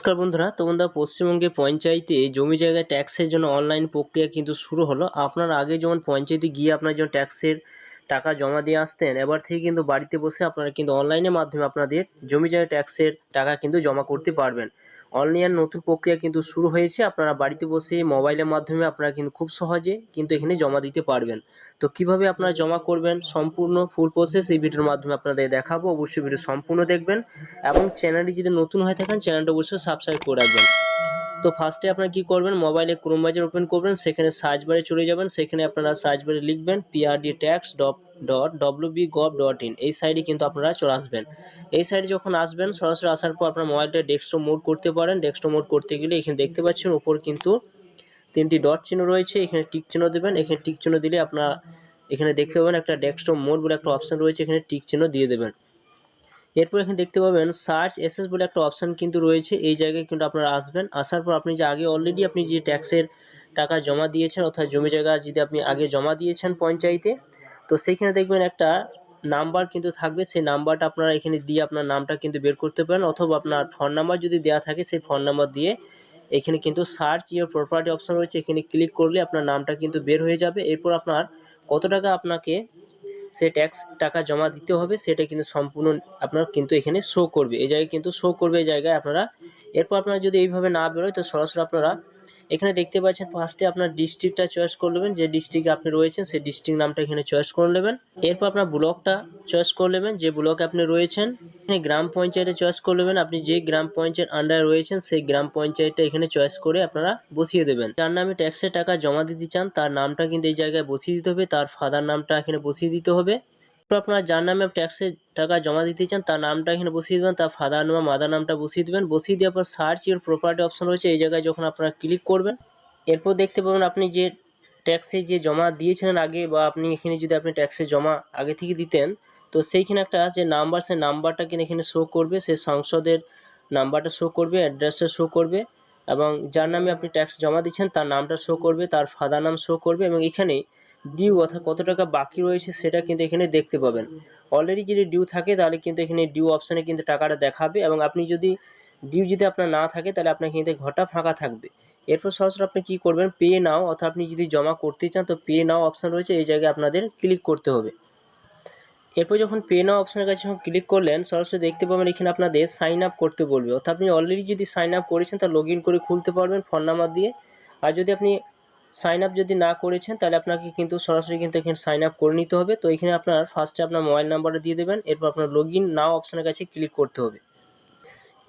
নমস্কার বন্ধুরা তো বন্ধুরা পশ্চিমবঙ্গে পঞ্চায়েতে জমি জায়গায় ট্যাক্সের জন্য অনলাইন প্রক্রিয়া কিন্তু শুরু হলো। আপনার আগে যেমন পঞ্চায়েতে গিয়ে আপনার যেমন ট্যাক্সের টাকা জমা দিয়ে আসতেন, এবার থেকে কিন্তু বাড়িতে বসে আপনারা কিন্তু অনলাইনের মাধ্যমে আপনাদের জমি জায়গায় ট্যাক্সের টাকা কিন্তু জমা করতে পারবেন। অনলাইন নতুন প্রক্রিয়া কিন্তু শুরু হয়েছে। আপনারা বাড়িতে বসে মোবাইলের মাধ্যমে আপনারা কিন্তু খুব সহজে কিন্তু এখানে জমা দিতে পারবেন। তো কীভাবে আপনারা জমা করবেন, সম্পূর্ণ ফুল প্রসেস এই ভিডিওর মাধ্যমে আপনাদের দেখাবো। অবশ্যই ভিডিও সম্পূর্ণ দেখবেন এবং চ্যানেলটি যদি নতুন হয়ে থাকেন চ্যানেলটা অবশ্যই সাবস্ক্রাইব করে রাখবেন। তো ফার্স্টে আপনারা কি করবেন? মোবাইলে ক্রোম ব্রাউজার ওপেন করবেন, সেখানে সার্চ বারে চলে যাবেন, সেখানে আপনারা সার্চ বারে লিখবেন PRD tax dot dot WB gov dot in এই সাইডে কিন্তু আপনারা চলে আসবেন। এই সাইডে যখন আসবেন, সরাসরি আসার পর আপনার মোবাইলটা ডেস্কটপ মোড করতে পারেন। ডেস্কটপ মোড করতে গেলে এখানে দেখতে পাচ্ছেন উপর কিন্তু তিনটি ডট চিহ্ন রয়েছে। এখানে টিক চিহ্ন দেবেন। এখানে টিক চিহ্ন দিলে আপনার এখানে দেখতে পাবেন একটা ডেস্কটপ মোড বলে একটা অপশন রয়েছে। এখানে টিক চিহ্ন দিয়ে দেবেন। এরপর এখানে দেখতে পাবেন সার্চ এসএস বলে একটা অপশান কিন্তু রয়েছে, এই জায়গায় কিন্তু আপনারা আসবেন। আসার পর আপনি যে আগে অলরেডি আপনি যে ট্যাক্সের টাকা জমা দিয়েছেন, অর্থাৎ জমি জায়গা যদি আপনি আগে জমা দিয়েছেন পঞ্চায়েতে, তো সেইখানে দেখবেন একটা নাম্বার কিন্তু থাকবে। সেই নাম্বারটা আপনারা এখানে দিয়ে আপনার নামটা কিন্তু বের করতে পারেন, অথবা আপনার ফোন নাম্বার যদি দেওয়া থাকে, সেই ফোন নাম্বার দিয়ে এখানে কিন্তু সার্চ ইওর প্রপার্টি অপশন রয়েছে। এখানে ক্লিক করলে আপনার নামটা কিন্তু বের হয়ে যাবে। এরপর আপনার কত টাকা আপনাকে সে ট্যাক্স টাকা জমা দিতে হবে, সেটা কিন্তু সম্পূর্ণ আপনার কিন্তু এখানে শো করবে। এই জায়গায় কিন্তু শো করবে, এই জায়গায় আপনারা, এরপর আপনারা যদি এইভাবে না বেরোয়, তো সরাসরি আপনারা এখানে দেখতে পাচ্ছেন ফার্স্টে আপনার ডিস্ট্রিক্টটা চয়েস করে নেবেন, যে ডিস্ট্রিক্টে আপনি রয়েছেন সেই ডিস্ট্রিক্ট নামটা এখানে চয়েস করে নেবেন। এরপর আপনার ব্লকটা চয়েস করে নেবেন, যে ব্লকে আপনি রয়েছেন, এখানে গ্রাম পঞ্চায়েতে চয়েস করে নেবেন। আপনি যে গ্রাম পঞ্চায়েত আন্ডারে রয়েছেন, সেই গ্রাম পঞ্চায়েতটা এখানে চয়েস করে আপনারা বসিয়ে দেবেন। যার নামে ট্যাক্সের টাকা জমা দিতে চান, তার নামটা কিন্তু এই জায়গায় বসিয়ে দিতে হবে, তার ফাদার নামটা এখানে বসিয়ে দিতে হবে। এরপর আপনারা যার নামে ট্যাক্সের টাকা জমা দিতে চান, তার নামটা এখানে বসিয়ে দেবেন, তার ফাদার নাম মাদার নামটা বসিয়ে দেবেন। বসিয়ে দেওয়ার পর সার্চ ইউর প্রপার্টি অপশন রয়েছে, এই জায়গায় যখন আপনারা ক্লিক করবেন, এরপর দেখতে পাবেন আপনি যে ট্যাক্সে যে জমা দিয়েছিলেন আগে বা আপনি এখানে যদি আপনি ট্যাক্সে জমা আগে থেকে দিতেন, তো সেইখানে একটা যে নাম্বার সেই নাম্বারটা কিনে এখানে শো করবে, সেই সংসদের নাম্বারটা শো করবে অ্যাড্রেসটা শো করবে এবং যার নামে আপনি ট্যাক্স জমা দিচ্ছেন, তার নামটা শো করবে, তার ফাদার নাম শো করবে এবং এখানে ডিউ অর্থাৎ কত টাকা বাকি রয়েছে সেটা কিন্তু এখানে দেখতে পাবেন। অলরেডি যদি ডিউ থাকে তাহলে কিন্তু এখানে ডিউ অপশানে কিন্তু টাকাটা দেখাবে এবং আপনি যদি ডিউ যদি আপনার না থাকে তাহলে আপনার কিন্তু ঘরটা ফাঁকা থাকবে। এরপর সরাসরি আপনি কী করবেন? পে নাও অর্থাৎ আপনি যদি জমা করতে চান তো পে নাও অপশান রয়েছে, এই জায়গায় আপনাদের ক্লিক করতে হবে। এরপর যখন পে নাও অপশানের কাছে যখন ক্লিক করলেন, সরাসরি দেখতে পাবেন এখানে আপনাদের সাইন আপ করতে বলবে। অর্থাৎ আপনি অলরেডি যদি সাইন আপ করেছেন, তা লগ করে খুলতে পারবেন ফোন নাম্বার দিয়ে। আর যদি আপনি সাইন আপ যদি না করেছেন, তাহলে আপনাকে কিন্তু সরাসরি কিন্তু এখানে সাইন আপ করে নিতে হবে। তো এখানে আপনার ফার্স্টে আপনার মোবাইল নাম্বারটা দিয়ে দেবেন, এরপর আপনার লগ ইন নাও অপশানের কাছে ক্লিক করতে হবে।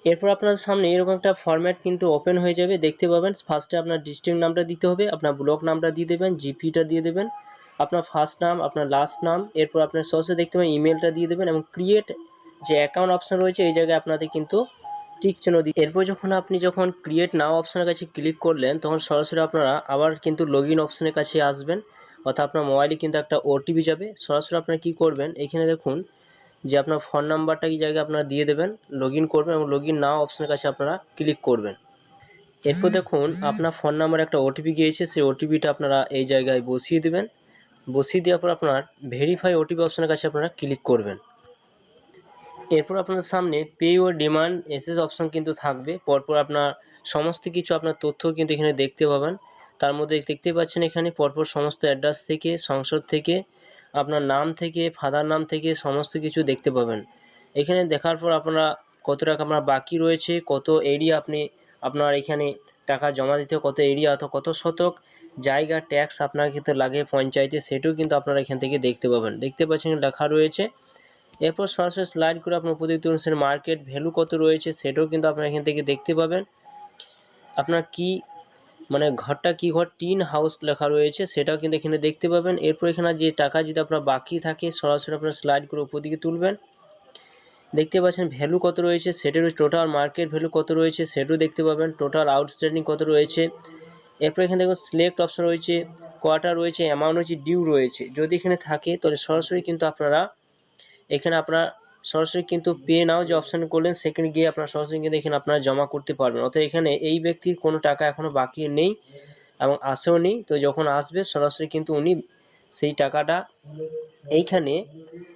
এরপর আপনার সামনে এরকম একটা ফর্ম্যাট কিন্তু ওপেন হয়ে যাবে, দেখতে পাবেন। ফার্স্টে আপনার ডিস্ট্রিক্ট নামটা দিতে হবে, আপনার ব্লক নামটা দিয়ে দেবেন জিপিটা দিয়ে দেবেন। আপনার ফার্স্ট নাম, আপনার লাস্ট নাম, এরপর আপনার সরাসরি দেখতে পাবেন ইমেলটা দিয়ে দেবেন এবং ক্রিয়েট যে অ্যাকাউন্ট অপশান রয়েছে, এই জায়গায় আপনাদের কিন্তু টিক চিহ্ন দিই এরপর যখন আপনি যখন ক্রিয়েট নাও অপশানের কাছে ক্লিক করলেন, তখন সরাসরি আপনারা আবার কিন্তু লগ ইন অপশানের কাছে আসবেন। অর্থাৎ আপনার মোবাইলে কিন্তু একটা ওটিপি যাবে। সরাসরি আপনারা কী করবেন? এখানে দেখুন যে আপনার ফোন নাম্বারটা এই জায়গায় আপনারা দিয়ে দেবেন লগ করবেন এবং লগ ইন নাও অপশানের কাছে আপনারা ক্লিক করবেন। এরপর দেখুন আপনার ফোন নাম্বারে একটা ওটিপি গিয়েছে, সেই ওটিপিটা আপনারা এই জায়গায় বসিয়ে দেবেন। বসিয়ে দেওয়ার পর আপনার ভেরিফাই ওটিপি অপশানের কাছে আপনারা ক্লিক করবেন। এরপর আপনার সামনে পে ও ডিমান্ড এসএস অপশান কিন্তু থাকবে। পরপর আপনার সমস্ত কিছু, আপনার তথ্য কিন্তু এখানে দেখতে পাবেন। তার মধ্যে দেখতে পাচ্ছেন এখানে পরপর সমস্ত অ্যাড্রেস থেকে, সংসদ থেকে, আপনার নাম থেকে ফাদার নাম থেকে সমস্ত কিছু দেখতে পাবেন। এখানে দেখার পর আপনারা কত টাকা আপনার বাকি রয়েছে, কত এরিয়া আপনি আপনার এখানে টাকা জমা দিতে, কত এরিয়া অথবা কত শতক, জায়গা ট্যাক্স আপনার ক্ষেত্রে লাগে পঞ্চায়েতে, সেটাও কিন্তু আপনারা এখান থেকে দেখতে পাবেন। দেখতে পাচ্ছেন লেখা রয়েছে এরপর সরাসরি স্লাইড করে আপনার প্রযুক্তি অনুসারে মার্কেট ভ্যালু কত রয়েছে সেটাও কিন্তু আপনারা এখান থেকে দেখতে পাবেন। আপনার কি মানে ঘরটা কি ঘর টিন হাউস লেখা রয়েছে সেটাও কিন্তু এখানে দেখতে পাবেন। এরপর এখানে যে টাকা যদি আপনার বাকি থাকে, সরাসরি আপনার স্লাইড করে উপর দিকে তুলবেন। দেখতে পাচ্ছেন ভ্যালু কত রয়েছে সেটারও টোটাল মার্কেট ভ্যালু কত রয়েছে সেটাও দেখতে পাবেন। টোটাল আউটস্ট্যান্ডিং কত রয়েছে। এরপর এখানে দেখুন সিলেক্ট অপশন রয়েছে কোয়ার্টার রয়েছে অ্যামাউন্ট রয়েছে ডিউ রয়েছে। যদি এখানে থাকে, তাহলে সরাসরি কিন্তু আপনারা এখানে আপনার সরাসরি কিন্তু পে নাও যে অপশান করলেন, সেখানে গিয়ে আপনার সরাসরি কিন্তু এখানে আপনারা জমা করতে পারবেন। অর্থাৎ এখানে এই ব্যক্তির কোনো টাকা এখনও বাকি নেই এবং আসেও নেই। তো যখন আসবে, সরাসরি কিন্তু উনি সেই টাকাটা এইখানে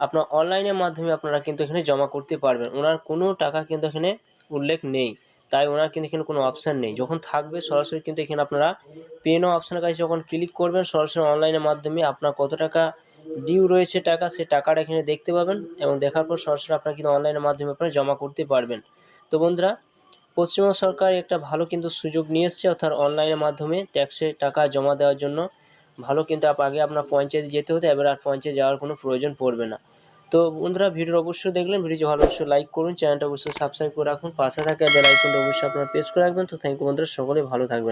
আপনার অনলাইনের মাধ্যমে আপনারা কিন্তু এখানে জমা করতে পারবেন। ওনার কোনো টাকা কিন্তু এখানে উল্লেখ নেই। তাই ওনার কিন্তু এখানে কোনো অপশান নেই। যখন থাকবে, সরাসরি কিন্তু এখানে আপনারা পেনও অপশানের কাছে যখন ক্লিক করবেন, সরাসরি অনলাইনের মাধ্যমে আপনার কত টাকা ডিউ রয়েছে টাকা সে টাকাটা এখানে দেখতে পাবেন এবং দেখার পর সরাসরি আপনারা কিন্তু অনলাইনের মাধ্যমে আপনারা জমা করতে পারবেন। তো বন্ধুরা, পশ্চিমবঙ্গ সরকার একটা ভালো কিন্তু সুযোগ নিয়ে এসছে, অর্থাৎ অনলাইনের মাধ্যমে ট্যাক্সের টাকা জমা দেওয়ার জন্য। ভালো কিন্তু আগে আপনার পঞ্চায়েতে যেতে হতো, এবার আর পঞ্চায়েত যাওয়ার কোনো প্রয়োজন পড়বে না। তো বন্ধুরা ভিডিও অবশ্যই দেখলেন ভিডিও ভালো অবশ্যই লাইক করুন, চ্যানেলটা অবশ্যই সাবস্ক্রাইব করে রাখুন, পাশে থাকা বেল আইকনটা অবশ্যই আপনারা প্রেস করে রাখবেন। তো থ্যাংক ইউ বন্ধুরা, সকলে ভালো থাকবেন।